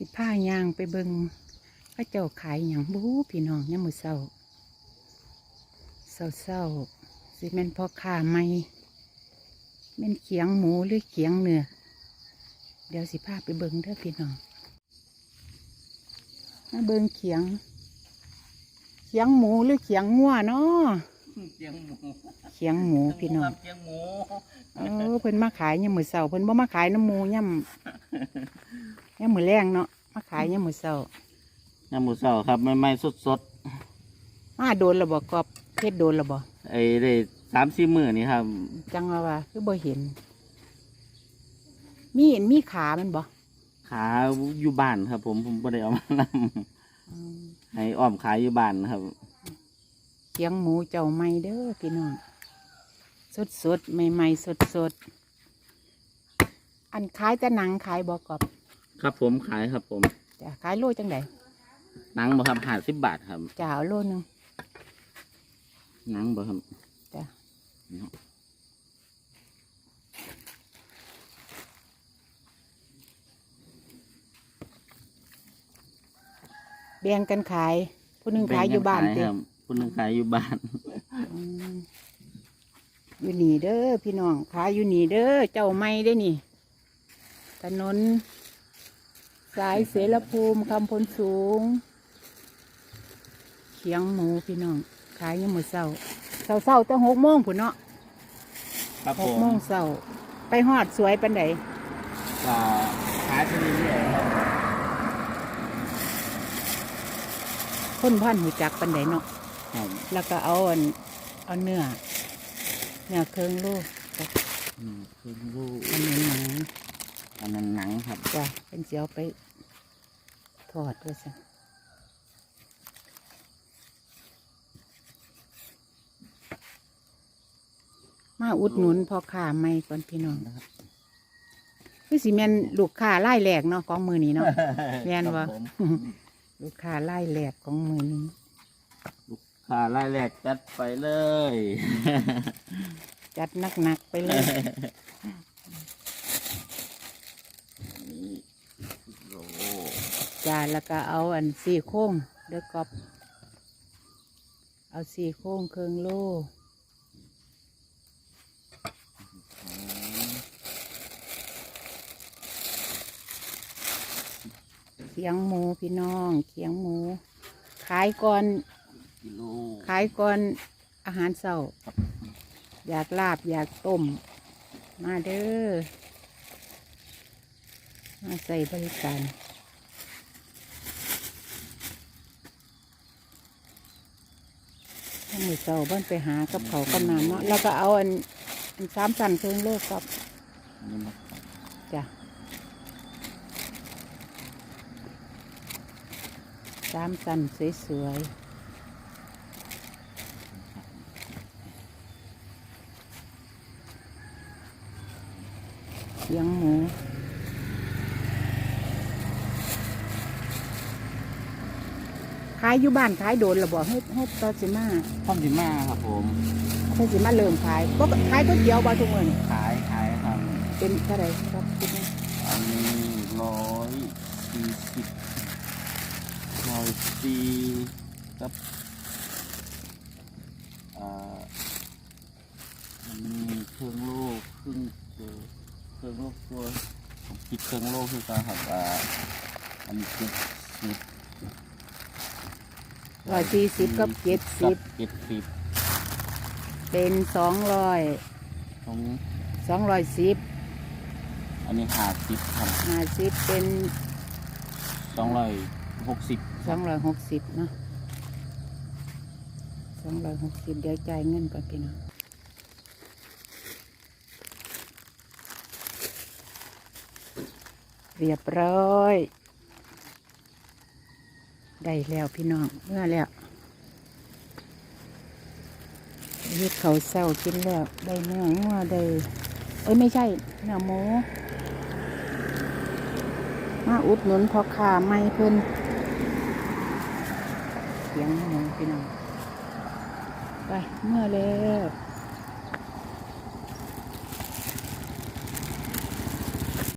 สิผ้ายางไปเบิงพระเจ้าขายอย่างบูพี่น้องเนี่ยามมือเศร้าเศร้าเศร้าๆสิแม่นพ่อค้าไหมแม่นเขียงหมูหรือเขียงเนื้อเดี๋ยวสิพาไปเบิงเด้อพี่น้องมาเบิงเขียง เขียงหมูหรือเขียงงัวเนาะเจียงหมูเขียงหมูพี่น้องเจียงหมูเออเพิ่นมาขายยามมื้อเช้าเพิ่นบ่มาขายน้ำหมูย่ำ ย่ำมื้อแรงเนาะมาขายยามมื้อเช้าน้ำหมูเสาครับใหม่ๆสดมาโดนและบ่กอบเฮ็ดโดนและบ่ๆไอ้ได้สามสี่มื้อนี่ครับจังว่าว่าคือบ่เห็น มีเห็นมีขามันบ่ขาอยู่บ้านครับ ผมผมบ่ได้เอามานำอืมให้อ้อมขายอยู่บ้านครับเขียงหมูเจ้าใหม่เด้อพี่น้องสดสดๆใหม่ๆสดสดๆอันขายแต่หนังขายบ่กอบ ครับผมขายครับผมจ้ะขายโลจังไดหนังบ่ครับห้าสิบบาทครับจ้าเอาโลหนึง หนังบ่ครับจ้ะแบ่งกันขายผู้หนึงขายอยู่บ้านแบ่งเด้กัขครับคนหนึงขายอยู่บ้าน อืมอยู่นี่เด้อพี่น้องขายอยู่นี่เด้อเจ้าไม่ได้นี่ถนน สายเสรภูมิคำพลสูง เขียงหมูพี่น้อง ขายยังมือเศร้าเศร้าเศร้าๆตั้งหกโมงผุนเนาะครับหผกมโมงเศร้า ไปหอดสวยปันใดก็ขายไปเรื่อยๆครับคนพันหูจักปันใดเนาะ ครับแล้วก็เอาอันเอาเนื้อเนื้อเครื่องลูกจ้ะอืมคือลูกอันนี้หนัง อันนั้นหนังครับจ้ะเป็นเสียวไปทอดด้วยสิมาอุดหนุนพ่อค้าไม่ก่อนพี่น้องนะครับคือสิแมนลูกค้าไล่แหลกเนาะของมือนี้เนาะแม่นบ่ครับผมลูกค้าไล่แหลกของมือนี้ขารายแรกจัดไปเลย จัดหนักๆไปเลย นี่โล จ้าแล้วก็เอาอันสี่โค้งเด้อกอบ เอาสี่โค้งเครื่องโลเขียงหมูพี่น้องเขียงหมู ขายก่อนขายก่อนอาหารเช้าอยากลาบอยากต้ม มาเด้อมาใส่บริการ ถ้ามือเช้าบ้านไปหากับเขาวกำนำเนาะแล้วก็เอาอันอันสามสันเครื่องโลกกับอันนี้มาจ้ะสามสันสวยๆเสียงหมู ขายอยู่บ้านขายโดนระบอกให้ให้ตอสิมาข้อมสิมาครับผมให้สิมาเริ่มขายก็ขายก๋วยเตี๋ยวบาทุกมื้อนี่ขายขายครับเป็นเท่าไหร่ครับคิดไหมอันนี้ร้อยสี่สิบร้อยสี่กับอ่าอันนี้เครื่องโลกครึ่งตัวเครื่องโลกตัวผมคิดเครื่องโลกคือการหักอ่าอันนี้เจ็ดสิบ ร้อยสี่สิบกับเจ็ดสิบเจ็ดสิบเป็นสองร้อยตรงสองร้อยสิบอันนี้ห้าสิบครับห้าสิบเป็นสองร้อยหกสิบสองร้อยหกสิบเนาะสองร้อยหกสิบเดี๋ยวจ่ายเงินก่อนพี่น้องเรียบร้อย ได้แล้วพี่น้องเมื่อแล้วเฮ็ดเขาเศร้ากินแล้วได้เนื้องัวได้เอ้ยไม่ใช่เนื้อหมูมาอุดหนุนพ่อค้าไม่เพิ่นเสียงหมูพี่น้องไปเมื่อแล้ว